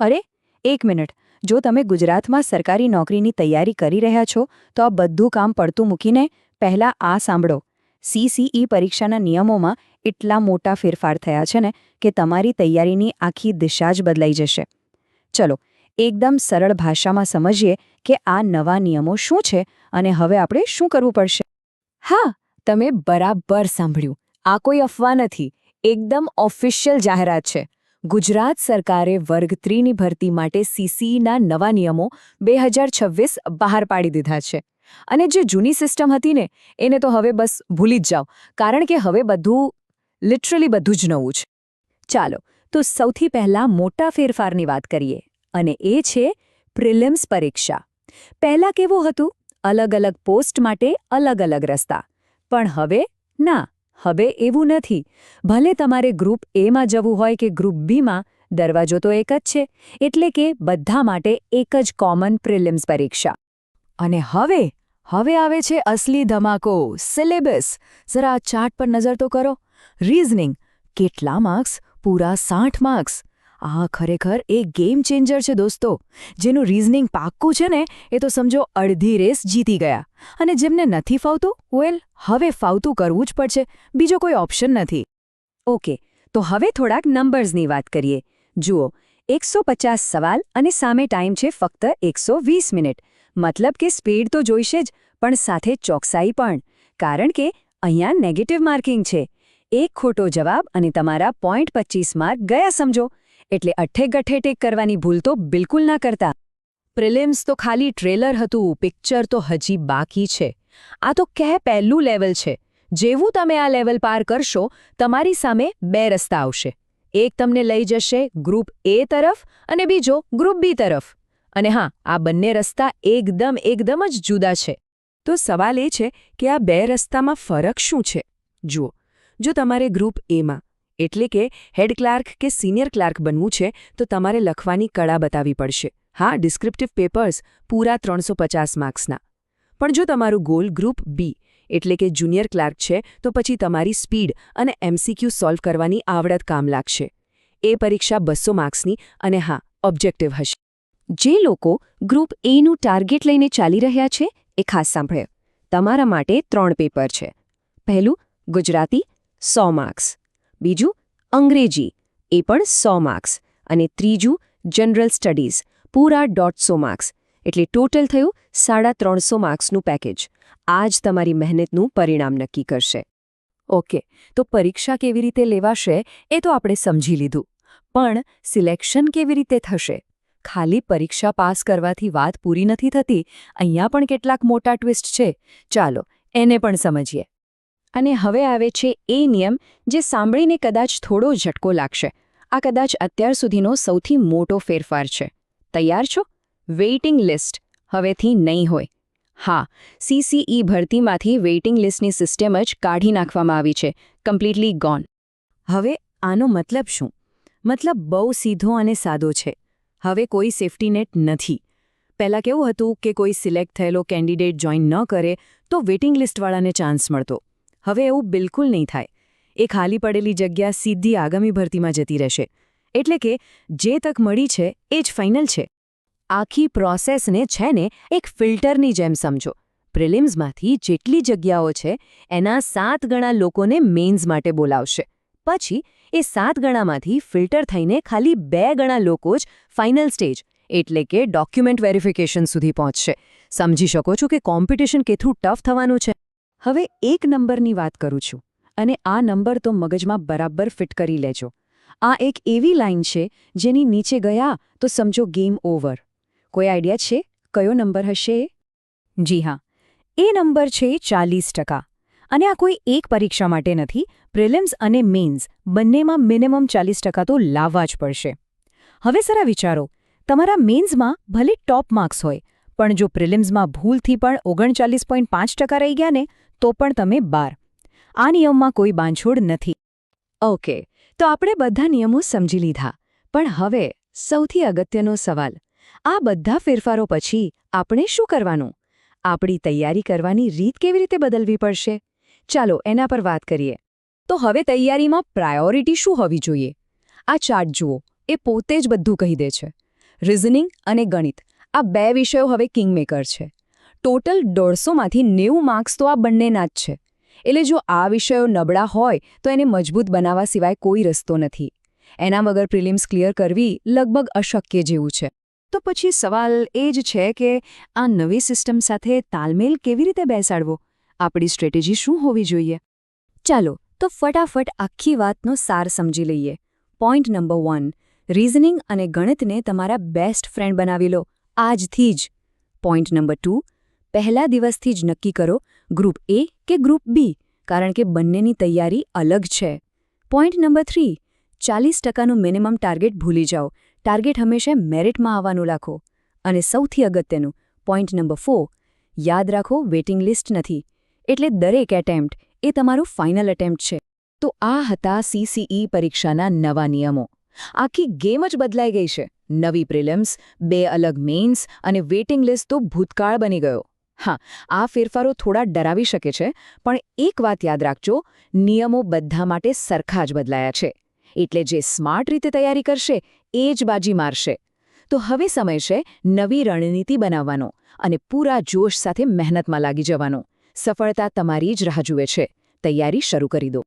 અરે, એક મિનિટ. જો તમે ગુજરાતમાં સરકારી નોકરીની તૈયારી કરી રહ્યા છો, તો આ બધું કામ પડતું મૂકીને પહેલાં આ સાંભળો. સીસીઈ પરીક્ષાના નિયમોમાં એટલા મોટા ફેરફાર થયા છે ને કે તમારી તૈયારીની આખી દિશા જ બદલાઈ જશે. ચલો, એકદમ સરળ ભાષામાં સમજીએ કે આ નવા નિયમો શું છે અને હવે આપણે શું કરવું પડશે? હા, તમે બરાબર સાંભળ્યું. આ કોઈ અફવા નથી. એકદમ ઓફિશિયલ જાહેરાત છે. ગુજરાત સરકારે વર્ગ ત્રીની ભરતી માટે સીસીઈના નવા નિયમો બે હજાર છવ્વીસ બહાર પાડી દીધા છે. અને જે જૂની સિસ્ટમ હતી ને, એને તો હવે બસ ભૂલી જ જાઓ, કારણ કે હવે બધું, લિટરલી બધું જ નવું છે. ચાલો, તો સૌથી પહેલાં મોટા ફેરફારની વાત કરીએ, અને એ છે પ્રિલિમ્સ પરીક્ષા. પહેલાં કેવું હતું? અલગ અલગ પોસ્ટ માટે અલગ અલગ રસ્તા. પણ હવે ના. હવે એવું નથી. ભલે તમારે ગ્રુપ એમાં જવું હોય કે ગ્રુપ બીમાં દરવાજો તો એક જ છે. એટલે કે બધા માટે એક જ કોમન પ્રિલિમ્સ પરીક્ષા. અને હવે હવે આવે છે અસલી ધમાકો સિલેબસ જરા આ ચાર્ટ પર નજર તો કરો. રીઝનિંગ કેટલા માર્ક્સ પૂરા સાઠ માર્ક્સ આ ખરેખર એક ગેમ ચેન્જર છે દોસ્તો. જેનું રીઝનિંગ પાક્કું છે ને, એ તો સમજો અડધી રેસ જીતી ગયા. અને જેમને નથી ફાવતું વેલ હવે ફાવતું કરવું જ પડશે. બીજો કોઈ ઓપ્શન નથી. ઓકે તો હવે થોડાક નંબર્સની વાત કરીએ. જુઓ, એકસો સવાલ અને સામે ટાઈમ છે ફક્ત એકસો મિનિટ. મતલબ કે સ્પીડ તો જોઈશે જ, પણ સાથે ચોકસાઈ પણ. કારણ કે અહીંયા નેગેટિવ માર્કિંગ છે. એક ખોટો જવાબ અને તમારા પોઈન્ટ પચીસ માર્ક ગયા સમજો. એટલે અઠ્ઠે ગઠ્ઠે ટેક કરવાની ભૂલ તો બિલકુલ ના કરતા. પ્રિલિમ્સ તો ખાલી ટ્રેલર હતું, પિક્ચર તો હજી બાકી છે. આ તો કહે પહેલું લેવલ છે. જેવું તમે આ લેવલ પાર કરશો, તમારી સામે બે રસ્તા આવશે. એક તમને લઈ જશે ગ્રુપ એ તરફ અને બીજો ગ્રુપ બી તરફ. અને હા, આ બંને રસ્તા એકદમ એકદમ જ જુદા છે. તો સવાલ એ છે કે આ બે રસ્તામાં ફરક શું છે? જુઓ, જો તમારે ગ્રુપ એમાં એટલે કે હેડ ક્લાર્ક કે સિનિયર ક્લાર્ક બનવું છે, તો તમારે લખવાની કળા બતાવવી પડશે. હા, ડિસ્ક્રિપ્ટિવ પેપર્સ પૂરા ત્રણસો માર્ક્સના. પણ જો તમારું ગોલ ગ્રુપ બી એટલે કે જુનિયર ક્લાર્ક છે, તો પછી તમારી સ્પીડ અને એમસીક્યુ સોલ્વ કરવાની આવડત કામ લાગશે. એ પરીક્ષા બસો માર્ક્સની અને હા, ઓબ્જેક્ટિવ હશે. જે લોકો ગ્રુપ એનું ટાર્ગેટ લઈને ચાલી રહ્યા છે, એ ખાસ સાંભળે તમારા માટે ત્રણ પેપર છે. પહેલું, ગુજરાતી, સો માર્ક્સ. બીજું, અંગ્રેજી. એ પણ સો માર્ક્સ. અને ત્રીજું, જનરલ સ્ટડીઝ. પૂરા દોઢસો માર્ક્સ. એટલે ટોટલ થયું સાડા ત્રણસો માર્ક્સનું પેકેજ. આ જ તમારી મહેનતનું પરિણામ નક્કી કરશે. ઓકે, તો પરીક્ષા કેવી રીતે લેવાશે એ તો આપણે સમજી લીધું. પણ સિલેક્શન કેવી રીતે થશે? ખાલી પરીક્ષા પાસ કરવાથી વાત પૂરી નથી થતી? અહીંયા પણ કેટલાક મોટા ટ્વિસ્ટ છે. ચાલો, એને પણ સમજીએ. અને હવે આવે છે એ નિયમ, જે સાંભળીને કદાચ થોડો ઝટકો લાગશે. આ કદાચ અત્યાર સુધીનો સૌથી મોટો ફેરફાર છે. તૈયાર છો? Waiting list. હવેથી નહીં હોય. હા સીસીઈ ભરતીમાંથી વેઇટિંગ લિસ્ટની સિસ્ટમ જ કાઢી નાખવામાં આવી છે. Completely gone. હવે આનો મતલબ શું? મતલબ બહુ સીધો અને સાદો છે. હવે કોઈ સેફ્ટી નેટ નથી. પહેલાં કેવું હતું કે કોઈ સિલેક્ટ થયેલો કેન્ડિડેટ જોઈન ન કરે તો વેઇટિંગ લિસ્ટવાળાને ચાન્સ મળતો. હવે એવું બિલકુલ નહીં થાય. એ ખાલી પડેલી જગ્યા સીધી આગામી ભરતીમાં જતી રહેશે. એટલે કે, જે તક મળી છે, એ જ ફાઇનલ છે. આખી પ્રોસેસને છે ને, એક ફિલ્ટરની જેમ સમજો. પ્રિલિમ્સમાંથી જેટલી જગ્યાઓ છે, એના સાત ગણા લોકોને મેઇન્સ માટે બોલાવશે. પછી, એ સાત ગણામાંથી ફિલ્ટર થઈને ખાલી બે ગણા લોકો જ ફાઇનલ સ્ટેજ, એટલે કે ડોક્યુમેન્ટ વેરિફિકેશન સુધી પહોંચશે. સમજી શકો છો કે કોમ્પિટિશન કેટલું ટફ થવાનું છે? હવે એક નંબરની વાત કરું છું અને આ નંબર તો મગજમાં બરાબર ફિટ કરી લેજો. આ એક એવી લાઇન છે જેની નીચે ગયા તો સમજો ગેમ ઓવર. કોઈ આઈડિયા છે? કયો નંબર હશે? જી હા. એ નંબર છે ચાલીસ ટકા. અને આ કોઈ એક પરીક્ષા માટે નથી, પ્રિલિમ્સ અને મેઇન્સ બંનેમાં મિનિમમ ચાલીસ ટકા તો લાવવા જ પડશે. હવે સરા વિચારો, તમારા મેઇન્સમાં ભલે ટોપ માર્ક્સ હોય, પણ જો પ્રિલિમ્સમાં ભૂલથી પણ ઓગણચાલીસ પોઈન્ટ પાંચ ટકા રહી ગયા ને તો પણ તમે બાર. આ નિયમમાં કોઈ બાંધછોડ નથી. ઓકે, તો આપણે બધા નિયમો સમજી લીધા. પણ હવે સૌથી અગત્યનો સવાલ. આ બધા ફેરફારો પછી આપણે શું કરવાનું? આપણી તૈયારી કરવાની રીત કેવી રીતે બદલવી પડશે? ચાલો, એના પર વાત કરીએ. તો હવે તૈયારીમાં પ્રાયોરિટી શું હોવી જોઈએ? આ ચાર્ટ જુઓ, એ પોતે જ બધું કહી દે છે. રિઝનિંગ અને ગણિત. આ બે વિષયો હવે કિંગમેકર છે. ટોટલ દોઢસોમાંથી નેવું માર્ક્સ તો આ બંનેના જ છે. એટલે જો આ વિષયો નબળા હોય, તો એને મજબૂત બનાવવા સિવાય કોઈ રસ્તો નથી. એના વગર પ્રિલિમ્સ ક્લિયર કરવી લગભગ અશક્ય જેવું છે. તો પછી સવાલ એ જ છે કે, આ નવી સિસ્ટમ સાથે તાલમેલ કેવી રીતે બેસાડવો? આપણી સ્ટ્રેટેજી શું હોવી જોઈએ? ચાલો, તો ફટાફટ આખી વાતનો સાર સમજી લઈએ. પોઈન્ટ નંબર વન, રીઝનિંગ અને ગણિતને તમારા બેસ્ટ ફ્રેન્ડ બનાવી લો. આજથી જ. પોઈન્ટ નંબર ટુ પહેલા દિવસથી જ નક્કી કરો, ગ્રુપ એ કે ગ્રુપ બી કારણ કે બંનેની તૈયારી અલગ છે. પોઈન્ટ નંબર થ્રી ચાલીસ ટકાનું મિનિમમ ટાર્ગેટ ભૂલી જાઓ. ટાર્ગેટ હંમેશા મેરિટમાં આવવાનું રાખો અને સૌથી અગત્યનું પોઈન્ટ નંબર ફોર યાદ રાખો વેઇટિંગ લિસ્ટ નથી. એટલે દરેક એટેમ્પ્ટ એ તમારું ફાઇનલ એટેમ્પ્ટ છે. તો આ હતા સીસીઈ પરીક્ષાના નવા નિયમો. આખી ગેમ જ બદલાઈ ગઈ છે. નવી પ્રિલિમ્સ બે અલગ મેઇન્સ અને વેઇટિંગ લિસ્ટ તો ભૂતકાળ બની ગયો. હા, આ ફેરફારો થોડા ડરાવી શકે છે, પણ એક વાત યાદ રાખજો, નિયમો બધા માટે સરખા જ બદલાયા છે. એટલે જે સ્માર્ટ રીતે તૈયારી કરશે, એ જ બાજી મારશે. તો હવે સમય છે નવી રણનીતિ બનાવવાનો અને પૂરા જોશ સાથે મહેનતમાં લાગી જવાનો. સફળતા તમારી જ રાહ જુએ છે. તૈયારી શરૂ કરી દો.